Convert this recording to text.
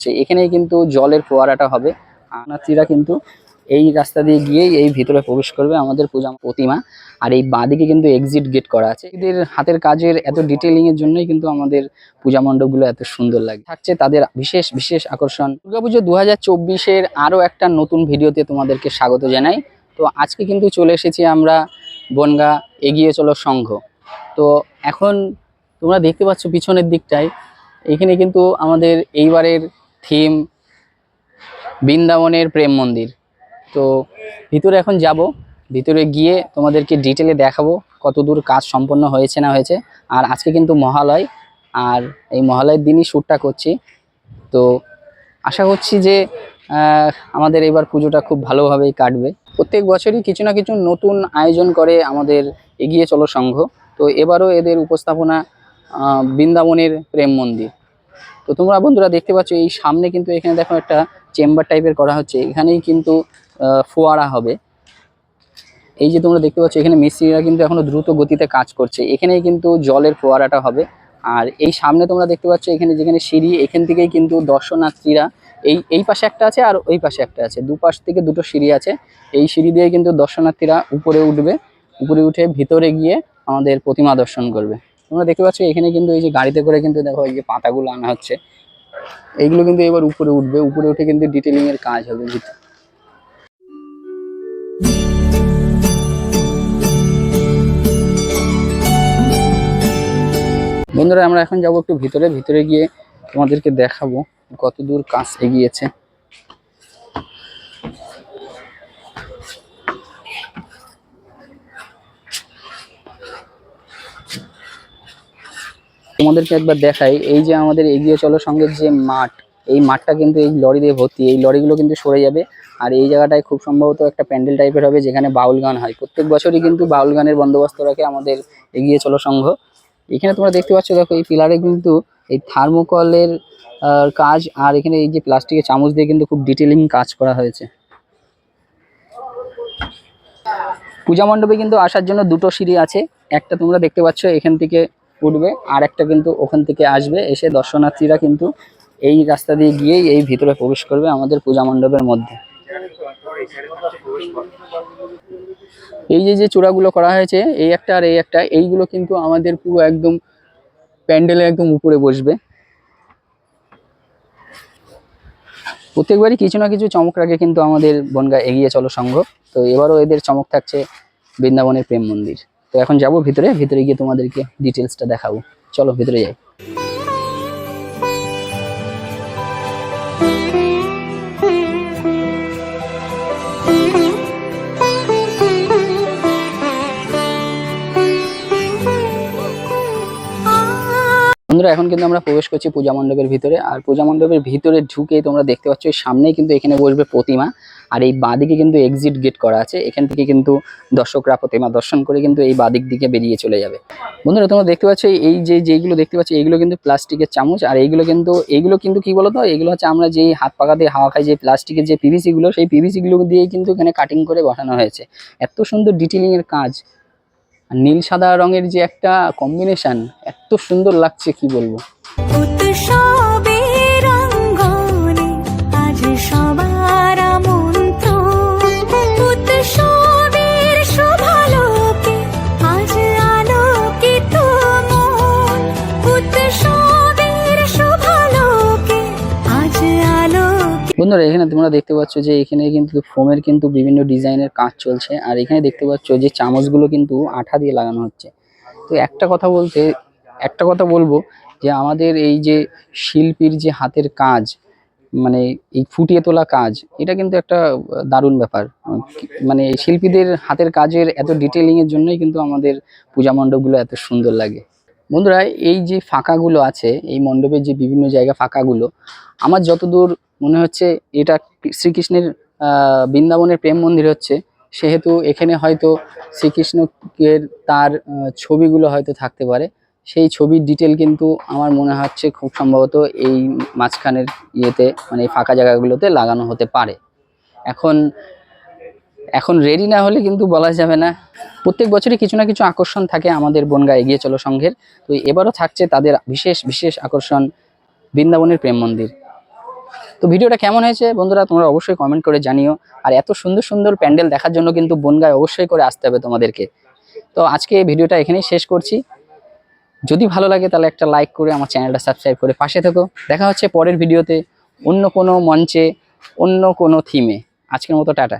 সে এখানেই কিন্তু জলের ফোয়ারাটা হবে। আনাত্রীরা কিন্তু এই রাস্তা দিয়ে গিয়েই এই ভিতরে প্রবেশ করবে আমাদের পূজা প্রতিমা। আর এই বাঁদিকে কিন্তু এক্সিট গেট করা আছে। এদের হাতের কাজের এত ডিটেলিং এর জন্যই কিন্তু আমাদের পূজা মণ্ডপগুলো এত সুন্দর লাগে। থাকছে তাদের বিশেষ বিশেষ আকর্ষণ। দুর্গাপুজো দু হাজার চব্বিশের আরও একটা নতুন ভিডিওতে তোমাদেরকে স্বাগত জানাই। তো আজকে কিন্তু চলে এসেছি আমরা বনগা এগিয়ে চলো সংঘ। তো এখন তোমরা দেখতে পাচ্ছ পিছনের দিকটায়। এখানে কিন্তু আমাদের এইবারের থিম বৃন্দাবনের প্রেম মন্দির। তো ভিতরে এখন যাব, ভিতরে গিয়ে তোমাদেরকে ডিটেলে দেখাবো কতদূর কাজ সম্পন্ন হয়েছে না হয়েছে। আর আজকে কিন্তু মহালয়, আর এই মহালয়ের দিনই শ্যুটটা করছি। তো আশা করছি যে আমাদের এবার পুজোটা খুব ভালোভাবেই কাটবে। প্রত্যেক বছরই কিছু না কিছু নতুন আয়োজন করে আমাদের এগিয়ে চলো সংঘ। তো এবারও এদের উপস্থাপনা বৃন্দাবনের প্রেম মন্দির। তো তোমরা বন্ধুরা দেখতে পাচ্ছ, এই সামনে কিন্তু এখানে দেখো একটা চেম্বার টাইপের করা হচ্ছে। এখানেই কিন্তু ফোয়ারা হবে। এই যে তোমরা দেখতে পাচ্ছ, এখানে মিস্ত্রিরা কিন্তু এখনও দ্রুত গতিতে কাজ করছে। এখানেই কিন্তু জলের ফোয়ারাটা হবে। আর এই সামনে তোমরা দেখতে পাচ্ছ, এখানে যেখানে সিঁড়ি, এখান থেকেই কিন্তু দর্শনার্থীরা এই এই পাশে একটা আছে আর ওই পাশে একটা আছে। দুপাশ থেকে দুটো সিঁড়ি আছে। এই সিঁড়ি দিয়ে কিন্তু দর্শনার্থীরা উপরে উঠবে। উপরে উঠে ভিতরে গিয়ে আমাদের প্রতিমা দর্শন করবে। তোমরা দেখতে পাচ্ছ, এখানে কিন্তু এই যে গাড়িতে করে কিন্তু দেখো এই যে পাতাগুলো আনা হচ্ছে। এইগুলো কিন্তু এবার উপরে উঠবে, উপরে উঠে কিন্তু ডিটেলিং এর কাজ হবে বন্ধুরা, আমরা এখন যাব একটু ভিতরে ভিতরে গিয়ে তোমাদেরকে দেখাবো কত দূর কাজ এগিয়েছে। তোমাদেরকে একবার দেখাই, এই যে আমাদের এগিয়ে চলো সঙ্গের যে মাঠ, এই মাঠটা কিন্তু এই লরি দিয়ে ভর্তি, এই লরিগুলো কিন্তু সরে যাবে। আর এই জায়গাটায় খুব সম্ভবত একটা প্যান্ডেল টাইপের হবে, যেখানে বাউল গান হয়। প্রত্যেক বছরই কিন্তু বাউল গানের বন্দোবস্ত রাখে আমাদের এগিয়ে চলো সংঘ এখানে তোমরা দেখতে পাচ্ছ, দেখো এই পিলারে কিন্তু এই থার্মোকলের কাজ, আর এখানে এই যে প্লাস্টিকের চামচ দিয়ে কিন্তু খুব ডিটেলিং কাজ করা হয়েছে। পূজা মণ্ডপে কিন্তু আসার জন্য দুটো সিঁড়ি আছে। একটা তোমরা দেখতে পাচ্ছ, এখান থেকে উঠবে। আর একটা কিন্তু ওখান থেকে আসবে, এসে দর্শনার্থীরা কিন্তু এই রাস্তা দিয়ে গিয়েই এই ভিতরে প্রবেশ করবে আমাদের পূজা মণ্ডপের মধ্যে। এই যে যে চূড়াগুলো করা হয়েছে, এই একটা আর এই একটা, এইগুলো কিন্তু আমাদের পুরো একদম প্যান্ডেলের একদম উপরে বসবে। প্রত্যেকবারই কিছু না কিছু চমক রাখে কিন্তু আমাদের বনগা এগিয়ে চলো সংঘ। তো এবারও এদের চমক থাকছে বৃন্দাবনের প্রেম মন্দির। তো এখন যাব ভিতরে ভিতরে গিয়ে তোমাদেরকে ডিটেলসটা দেখাবো। চলো ভিতরে যাই। বন্ধুরা, এখন কিন্তু আমরা প্রবেশ করছি পূজা মণ্ডপের ভিতরে। আর পূজা মণ্ডপের ভিতরে ঢুকেই তোমরা দেখতে পাচ্ছ সামনেই কিন্তু এখানে বসবে প্রতিমা। আর এই বাদিকে কিন্তু এক্সিট গেট করা আছে। এখান থেকে কিন্তু দর্শকরা প্রতিমা দর্শন করে কিন্তু এই বাদিক দিকে বেরিয়ে চলে যাবে। বন্ধুরা, তোমরা দেখতে পাচ্ছ এই যে যেগুলো দেখতে পাচ্ছ এইগুলো কিন্তু প্লাস্টিকের চামচ। আর এইগুলো কিন্তু এইগুলো কিন্তু কি বলতো? এগুলো হচ্ছে আমরা যেই হাত পাকা দিয়ে হাওয়া খাই যে প্লাস্টিকের যে পিভিসি গুলো, সেই পিভিসি গুলো দিয়েই কিন্তু এখানে কাটিং করে বসানো হয়েছে। এত সুন্দর ডিটেলিংয়ের কাজ। নীল সাদা রঙের যে একটা কম্বিনেশন এত সুন্দর লাগছে, কি বলব? বন্ধুরা, এখানে তোমরা দেখতে পাচ্ছ যে এখানে কিন্তু ফোমের কিন্তু বিভিন্ন ডিজাইনের কাজ চলছে। আর এখানে দেখতে পাচ্ছ যে চামচগুলো কিন্তু আঠা দিয়ে লাগানো হচ্ছে। তো একটা কথা বলতে, একটা কথা বলব যে আমাদের এই যে শিল্পীর যে হাতের কাজ মানে এই ফুটিয়ে তোলা কাজ, এটা কিন্তু একটা দারুণ ব্যাপার। মানে শিল্পীদের হাতের কাজের এত ডিটেলিংয়ের জন্যই কিন্তু আমাদের পূজা মণ্ডপগুলো এত সুন্দর লাগে। বন্ধুরা, এই যে ফাঁকাগুলো আছে, এই মণ্ডপের যে বিভিন্ন জায়গা ফাঁকাগুলো, আমার যতদূর মনে হচ্ছে, এটা শ্রীকৃষ্ণের বৃন্দাবনের প্রেম মন্দির হচ্ছে। সেহেতু এখানে হয়তো শ্রীকৃষ্ণের তার ছবিগুলো হয়তো থাকতে পারে। সেই ছবির ডিটেল কিন্তু আমার মনে হচ্ছে খুব সম্ভবত এই মাঝখানের ইয়েতে মানে এই ফাঁকা জায়গাগুলোতে লাগানো হতে পারে। এখন এখন রেডি না হলে কিন্তু বলা যাবে না। প্রত্যেক বছরই কিছু না কিছু আকর্ষণ থাকে আমাদের বনগা এগিয়ে চলো সংঘের। তো এবারও থাকছে তাদের বিশেষ বিশেষ আকর্ষণ বৃন্দাবনের প্রেম মন্দির। তো ভিডিওটা কেমন হয়েছে বন্ধুরা তোমরা অবশ্যই কমেন্ট করে জানিও। আর এত সুন্দর সুন্দর প্যান্ডেল দেখার জন্য কিন্তু বনগায় অবশ্যই করে আসতে হবে তোমাদেরকে। তো আজকে ভিডিওটা এখানেই শেষ করছি। যদি ভালো লাগে তাহলে একটা লাইক করে আমার চ্যানেলটা সাবস্ক্রাইব করে পাশে থেকো। দেখা হচ্ছে পরের ভিডিওতে অন্য কোনো মঞ্চে, অন্য কোনো থিমে আজকের মতো টাটা।